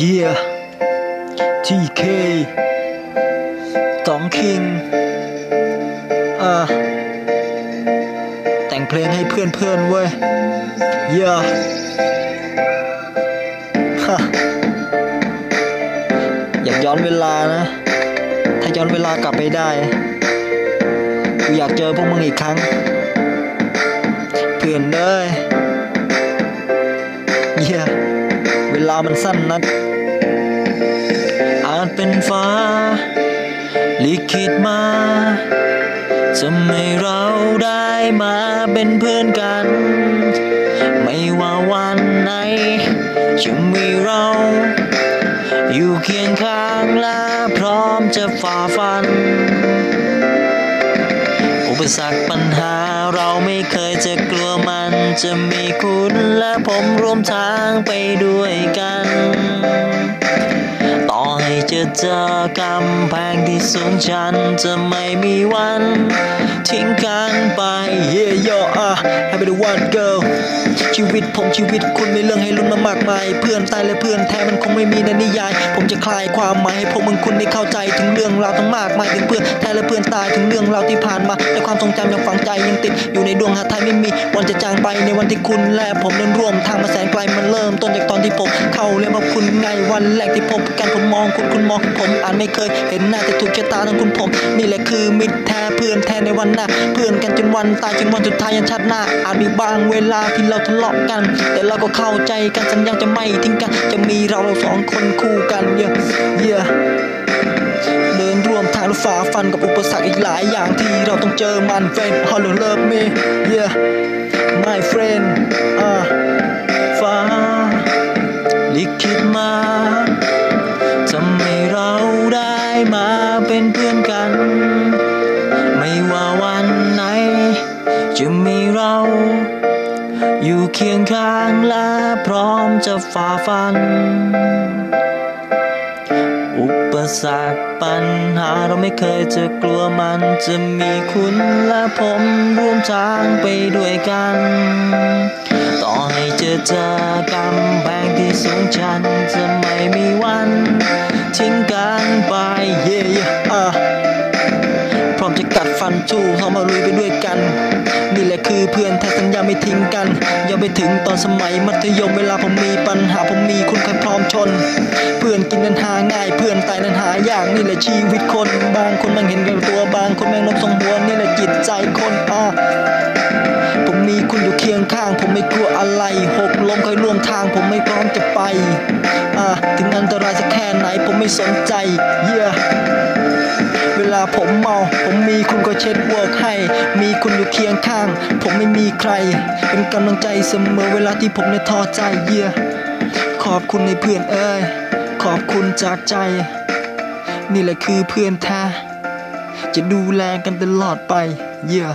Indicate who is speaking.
Speaker 1: Yeah TK ตองคิงเอ่าแต่งเพลงให้เพื่อนเพื่อนเว้ย Yeah ฮะอยากย้อนเวลานะ ถ้าย้อนเวลากลับไปได้กูอยากเจอพวกมึงอีกครั้ง เพื่อนเด้ยเยี่ ลามันสั้นนัก อาจเป็นฟ้า ลิขิตมาจะไม่เราได้มาเป็นเพื่อนกัน ไม่ว่าวันไหน จะมีเรา อยู่เคียงข้างและพร้อมจะฝ่าฟัน อุปสรรคปัญหาเราไม่เคยจะกลัวมัน จะมีคุณและผมร่วมทางไปด้วยกัน จะเจอกำแพงที่สูงชันจะไม่มีวัน ทิ้งกันไป Yeah yo ah happy the one girl ชีวิตผมชีวิตคุณมีเรื่องให้ลุ้นมามากมาย เพื่อนตายและเพื่อนแท้มันคงไม่มีในนิยาย ผมจะคลายความหมายให้พวกมึงคุณได้เข้าใจถึงเรื่องราวทั้งมากมายถึงเพื่อนแท้และเพื่อนตายถึงเรื่องราวที่ผ่านมาในความทรงจำยังฝังใจยังติด อยู่ในดวงหาไทยไม่มี วันจะจางไปในวันที่คุณและผมเดินร่วมทางมาแสนไกลมันเริ่มต้นจากตอนที่ผมเข้าเรียนมาคุณไงวันแรกที่พบกันผมมองคุณคุณมองผมอานไม่เคย เห็นหน้าแต่ถูกชะตาทั้งคุณผม นี่แหละคือมิตรแท้เพื่อนแท้ในวันหน้า เพื่อนกันจนวันตายจนวันสุดท้ายยันชาติหน้า อาจมีบางเวลาที่เราทะเลาะกัน แต่เราก็เข้าใจกันสัญญาจะไม่ทิ้งกัน จะมีเราเราสองคนคู่กันเยอะเยอะเดินร่วมทางและฝ่าฟันกับอุปสรรคอีกหลายอย่างที่เราต้องเจอมันเฟน How you love me yeah my friend เป็นเพื่อนกัน ไม่ว่าวันไหน จะมีเรา อยู่เคียงข้างและพร้อมจะฝ่าฟัน อุปสรรคปัญหาเราไม่เคยจะกลัวมันจะมีคุณและผมร่วมทางไปด้วยกัน ต่อให้เจอเจอกำแพงที่สูงชันจะไม่มี ฟันสู้เขามาลุยไปด้วยกัน นี่แหละคือเพื่อนแท้สัญญาไม่ทิ้งกันยังไปถึงตอนสมัยมัธยมเวลาผมมีปัญหาผมมีคุณคอยพร้อมชน เพื่อนกินนั้นหาง่ายเพื่อนตายนั้นหายากนี่แหละชีวิตคน บางคนมันเห็นแก่ตัวบางคนแม่งนกทรงหัวนี่แหละจิตใจคนอะผมมีคุณอยู่เคียงข้าง ผมไม่กลัวอะไรหกล้มคยร่วมทาง ผมไม่พร้อมจะไปอ่าถึงอันตรายสักแค่ไหนผมไม่สนใจ เยี่ยเว ลาผมเมา ผมมีคุณก็เช็ดเวิร์กให้ มีคุณอยู่เคียงข้าง ผมไม่มีใคร เป็นกำลังใจเสมอเวลาที่ผมในท้อใจเยี่ยขอบคุณในเพื่อนเอ้ย ขอบคุณจากใจ นี่แหละคือเพื่อนแท้ จะดูแลกันตลอดไป เยี่ย